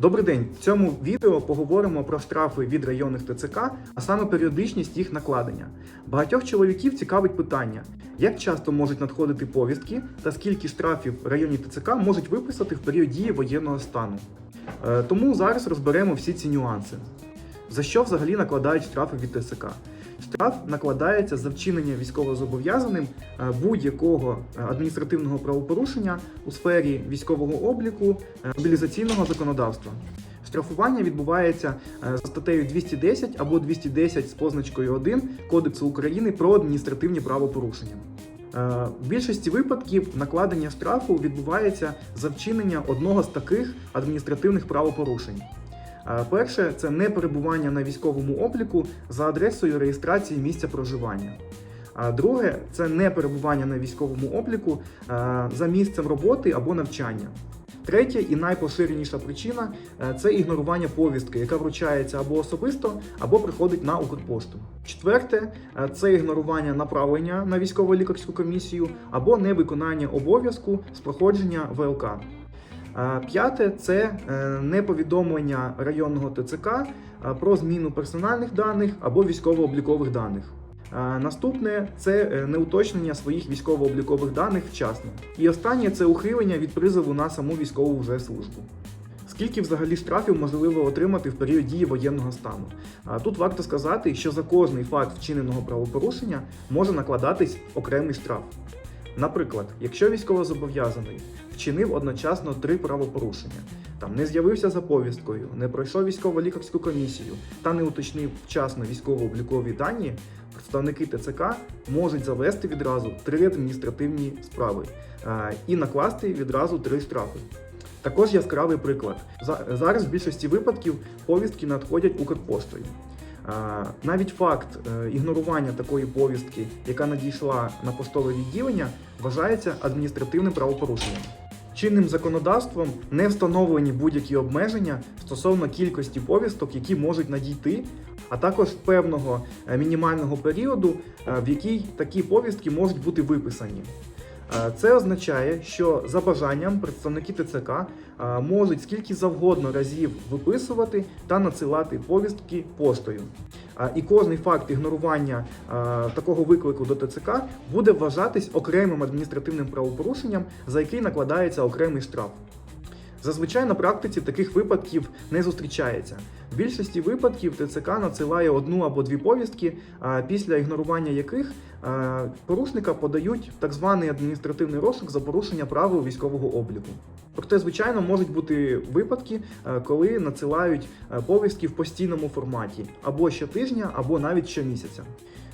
Добрий день! В цьому відео поговоримо про штрафи від районних ТЦК, а саме періодичність їх накладення. Багатьох чоловіків цікавить питання, як часто можуть надходити повістки та скільки штрафів районні ТЦК можуть виписати в період дії воєнного стану. Е, Тому зараз розберемо всі ці нюанси. За що взагалі накладають штрафи від ТЦК? Штраф накладається за вчинення військовозобов'язаним е, будь-якого е, адміністративного правопорушення у сфері військового обліку, е, мобілізаційного законодавства. Штрафування відбувається за статтею 210 або 210 з позначкою 1 Кодексу України про адміністративні правопорушення. В більшості випадків накладення штрафу відбувається за вчинення одного з таких адміністративних правопорушень. Перше це не перебування на військовому обліку за адресою реєстрації місця проживання. Друге це не перебування на військовому обліку е, за місцем роботи або навчання. Третє і найпоширеніша причина е, це ігнорування повістки, яка вручається або особисто, або приходить на Укрпошту. Четверте е, це ігнорування направлення на військово-лікарську комісію або невиконання обов'язку з проходження ВЛК. П'яте це е, неповідомлення районного ТЦК е, про зміну персональних даних або військово-облікових даних. Е, Наступне це неуточнення своїх військово-облікових даних вчасно. І останнє це ухилення від призову на саму військову вже службу. Скільки взагалі штрафів можливо отримати в період дії воєнного стану? Тут варто сказати, що за кожний факт вчиненого правопорушення може накладатись окремий штраф. Наприклад, якщо військовозобов'язаний вчинив одночасно три правопорушення, там не з'явився за повісткою, не пройшов військово-лікарську комісію та не уточнив вчасно військово-облікові дані, представники ТЦК можуть завести відразу три адміністративні справи е, і накласти відразу три штрафи. Також яскравий приклад. Зараз в більшості випадків повістки надходять Укрпоштою. Навіть факт е, ігнорування такої повістки, яка надійшла на поштове відділення, вважається адміністративним правопорушенням. Чинним законодавством не встановлені будь-які обмеження стосовно кількості повісток, які можуть надійти, а також певного е, мінімального періоду, е, в який такі повістки можуть бути виписані. Е, Це означає, що за бажанням представники ТЦК е, можуть скільки завгодно разів виписувати та надсилати повістки поштою. Е, І кожний факт ігнорування такого виклику до ТЦК буде вважатись окремим адміністративним правопорушенням, за який накладається окремий штраф. Зазвичай на практиці таких випадків не зустрічається. В більшості випадків ТЦК надсилає одну або дві повістки, після ігнорування яких порушника подають так званий адміністративний розшук за порушення правил військового обліку. Проте, звичайно, можуть бути випадки, коли надсилають повістки в постійному форматі або щотижня, або навіть щомісяця.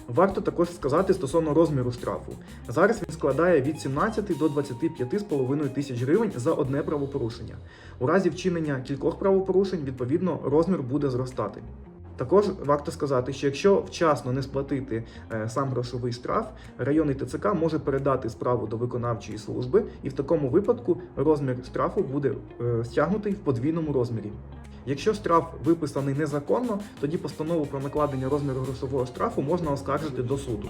Варто також сказати стосовно розміру штрафу. Зараз він складає від 17 до 25,5 тисяч гривень за одне правопорушення. У разі вчинення кількох правопорушень, відповідно, розмір буде зростати. Також варто сказати, що якщо вчасно не сплатити е, сам грошовий штраф, районний ТЦК може передати справу до виконавчої служби, і в такому випадку розмір штрафу буде е, стягнутий в подвійному розмірі. Якщо штраф виписаний незаконно, тоді постанову про накладення розміру грошового штрафу можна оскаржити до суду.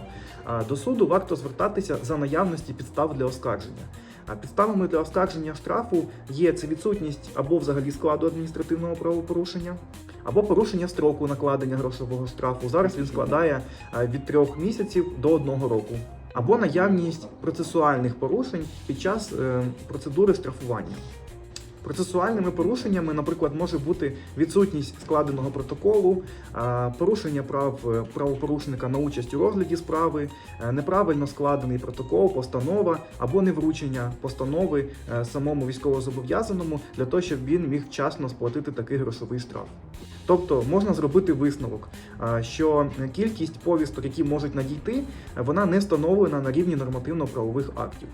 До суду варто звертатися за наявності підстав для оскарження. А Підставами для оскарження штрафу є це відсутність або взагалі складу адміністративного правопорушення, або порушення строку накладення грошового штрафу. Зараз він складає від трьох місяців до одного року. Або наявність процесуальних порушень під час е, процедури штрафування. Процесуальними порушеннями, наприклад, може бути відсутність складеного протоколу, порушення прав е, правопорушника на участь у розгляді справи, е, неправильно складений протокол, постанова або невручення постанови е, самому військовозобов'язаному для того, щоб він міг вчасно сплатити такий грошовий штраф. Тобто можна зробити висновок, що кількість повісток, які можуть надійти, вона не встановлена на рівні нормативно-правових актів.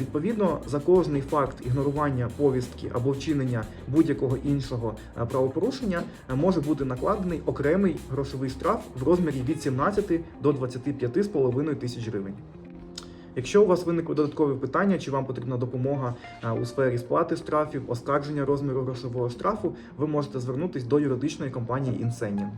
Відповідно, за кожний факт ігнорування повістки або вчинення будь-якого іншого правопорушення може бути накладений окремий грошовий штраф в розмірі від 17 до 25,5 тисяч гривень. Якщо у вас виникли додаткові питання, чи вам потрібна допомога е, у сфері сплати штрафів, оскарження розміру грошового штрафу, ви можете звернутися до юридичної компанії Інсенін.